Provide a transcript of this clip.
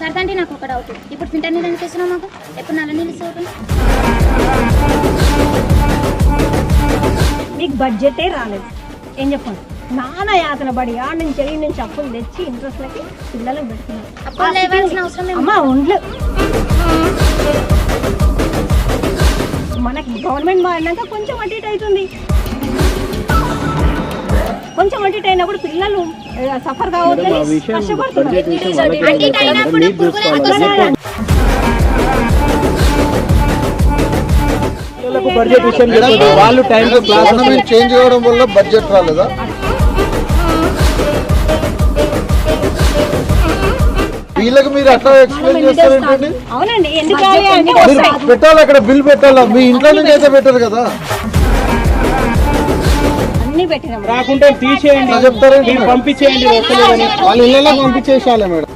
సరదా అంటే నాకు ఒక డౌట్ ఇప్పుడు ఫిల్టర్ నీళ్ళు ఎందుకు ఇస్తున్నావు మాకు? ఎప్పుడు నల్ల నీళ్ళు ఇస్తావు మీకు బడ్జెటే రాలేదు. ఏం చెప్పండి నాన్న యాతన పడి ఆడ నుంచి ఈ నుంచి అప్పులు తెచ్చి ఇంట్రెస్ట్లకి పిల్లలకు పెడుతున్నారు అప్పుడు లేవాల్సిన అవసరం ఏమి అమ్మ ఉండ్లు. మనకి గవర్నమెంట్ మారినాక కొంచెం అటు ఇటు అవుతుంది. కొంచెం అటు ఇటు అయినప్పుడు పిల్లలు సఫర్ కావద్దని కష్టపడుతున్నారు. బడ్జెట్ విషయం వాళ్ళు టైం క్లాస్ గవర్నమెంట్ చేంజ్ అవ్వడం వల్ల బడ్జెట్ రాలేదా? వీళ్ళకి మీరు అట్లా ఎక్స్ప్లెయిన్ చేస్తారేంటండి? వస్తాయి. పెట్టాలి అక్కడ బిల్ పెట్టాలా? మీ ఇంట్లో నుంచి అయితే పెట్టారు కదా. అన్ని పెట్టినాము రాకుంటే తీసేయండి. పంపించేయండి. వాళ్ళ ఇళ్ళలో పంపించేసాలే మేడం.